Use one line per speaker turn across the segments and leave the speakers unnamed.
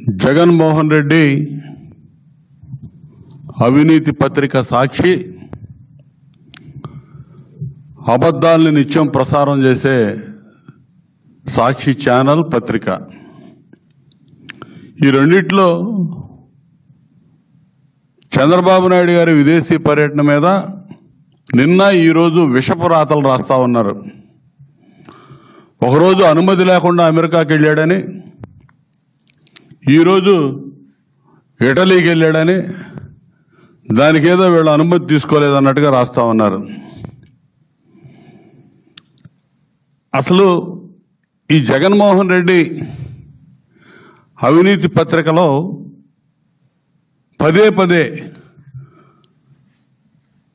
జగన్మోహన్ రెడ్డి అవినీతి పత్రిక సాక్షి అబద్ధాలని నిత్యం ప్రసారం చేసే సాక్షి ఛానల్ పత్రిక. ఈ రెండిట్లో చంద్రబాబు నాయుడు గారి విదేశీ పర్యటన మీద నిన్న ఈరోజు విషపు రాతలు రాస్తా ఉన్నారు. ఒకరోజు అనుమతి లేకుండా అమెరికాకి వెళ్ళాడని ఈరోజు ఇటలీకి వెళ్ళాడని దానికి ఏదో వీళ్ళు అనుమతి తీసుకోలేదన్నట్టుగా రాస్తా ఉన్నారు. అసలు ఈ జగన్మోహన్ రెడ్డి అవినీతి పత్రికలో పదే పదే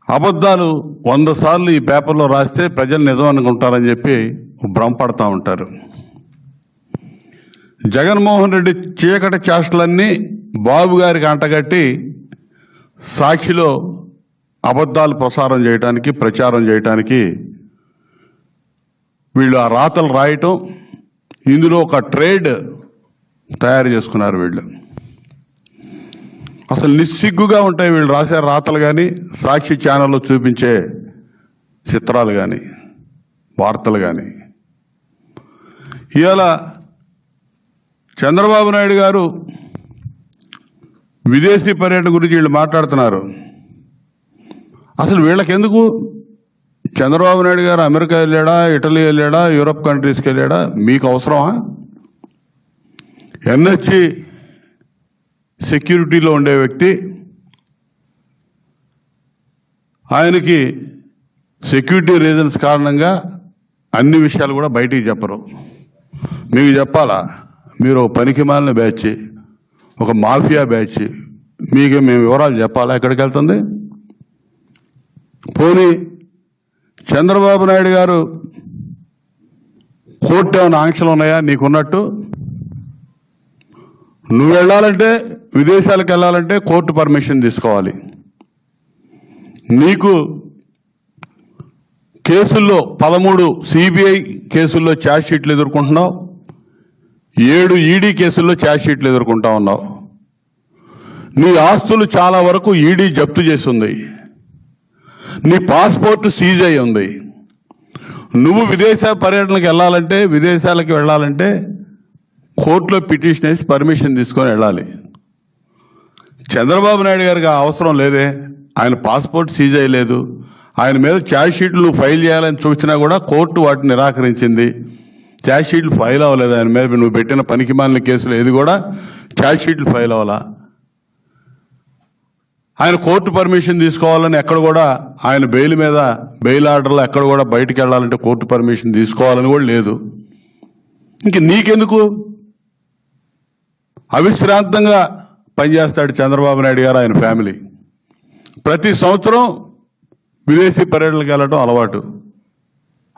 అబద్ధాలు వంద సార్లు ఈ పేపర్లో రాస్తే ప్రజలు నిజం అనుకుంటారని చెప్పి భ్రమపడతా ఉంటారు. జగన్మోహన్ రెడ్డి చీకటి చేష్టలన్నీ బాబు గారికి అంటగట్టి సాక్షిలో అబద్ధాలు ప్రసారం చేయటానికి ప్రచారం చేయటానికి వీళ్ళు ఆ రాతలు రాయటం ఇందులో ఒక ట్రేడ్ తయారు చేసుకున్నారు వీళ్ళు. అసలు నిస్సిగ్గుగా ఉంటాయి వీళ్ళు రాసే రాతలు కానీ సాక్షి ఛానల్లో చూపించే చిత్రాలు కానీ వార్తలు కానీ ఇవాళ చంద్రబాబు నాయుడు గారు విదేశీ పర్యటన గురించి వీళ్ళు మాట్లాడుతున్నారు. అసలు వీళ్ళకెందుకు? చంద్రబాబు నాయుడు గారు అమెరికా వెళ్ళాడా ఇటలీ వెళ్ళాడా యూరప్ కంట్రీస్కి వెళ్ళాడా? మీకు అవసరమా? ఎన్హెచ్సి సెక్యూరిటీలో ఉండే వ్యక్తి ఆయనకి సెక్యూరిటీ రీజన్స్ కారణంగా అన్ని విషయాలు కూడా బయటికి చెప్పరు. మీకు చెప్పాలా? మీరు ఒక పనికి మాలిన బ్యాచ్ ఒక మాఫియా బ్యాచ్ మీకు మేము వివరాలు చెప్పాలా? ఎక్కడికి వెళ్తుంది? పోనీ చంద్రబాబు నాయుడు గారు కోర్టు ఏమైనా ఆంక్షలు ఉన్నాయా? నీకున్నట్టు నువ్వు వెళ్ళాలంటే విదేశాలకు వెళ్ళాలంటే కోర్టు పర్మిషన్ తీసుకోవాలి. నీకు కేసుల్లో పదమూడు సిబిఐ కేసుల్లో ఛార్జ్ షీట్లు ఎదుర్కొంటున్నావు. ఏడు ఈడీ కేసుల్లో ఛార్జ్ షీట్లు ఎదుర్కొంటా ఉన్నావు. నీ ఆస్తులు చాలా వరకు ఈడీ జప్తు చేసి ఉంది నీ పాస్పోర్ట్ సీజ్ అయి ఉంది. నువ్వు విదేశ పర్యటనకు వెళ్ళాలంటే విదేశాలకు వెళ్ళాలంటే కోర్టులో పిటిషన్ వేసి పర్మిషన్ తీసుకొని వెళ్ళాలి. చంద్రబాబు నాయుడు గారికి అవసరం లేదే. ఆయన పాస్పోర్ట్ సీజ్ అయ్యలేదు ఆయన మీద ఛార్జ్ షీట్లు ఫైల్ చేయాలని చూసినా కూడా కోర్టు వాటిని నిరాకరించింది. ఛార్జ్ షీట్లు ఫైల్ అవ్వలేదు. ఆయన మీద నువ్వు పెట్టిన పనికి మాలిన కేసులు ఏది కూడా ఛార్జ్ షీట్లు ఫైల్ అవ్వాలా? ఆయన కోర్టు పర్మిషన్ తీసుకోవాలని ఎక్కడ కూడా ఆయన బెయిల్ మీద బెయిల్ ఆర్డర్లో ఎక్కడ కూడా బయటకు వెళ్ళాలంటే కోర్టు పర్మిషన్ తీసుకోవాలని కూడా లేదు. ఇంక నీకెందుకు? అవిశ్రాంతంగా పనిచేస్తాడు చంద్రబాబు నాయుడు గారు ఆయన ఫ్యామిలీ. ప్రతి సంవత్సరం విదేశీ పర్యటనలకు వెళ్ళడం అలవాటు.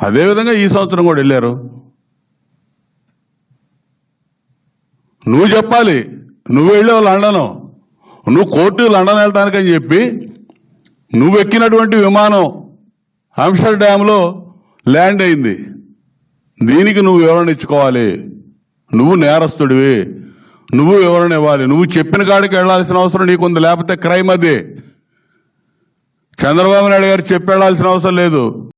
అదేవిధంగా ఈ సంవత్సరం కూడా వెళ్ళారు. నువ్వు చెప్పాలి. నువ్వు వెళ్ళావు లండను. నువ్వు కోర్టు లండన్ వెళ్ళటానికని చెప్పి నువ్వు ఎక్కినటువంటి విమానం హంసర్ డ్యాంలో ల్యాండ్ అయింది. దీనికి నువ్వు వివరణ ఇచ్చుకోవాలి. నువ్వు నేరస్తుడివి. నువ్వు వివరణ ఇవ్వాలి. నువ్వు చెప్పిన కాడికి వెళ్ళాల్సిన అవసరం నీకుంది. లేకపోతే క్రైమ్ అది. చంద్రబాబు నాయుడు గారు చెప్పి వెళ్ళాల్సిన అవసరం లేదు.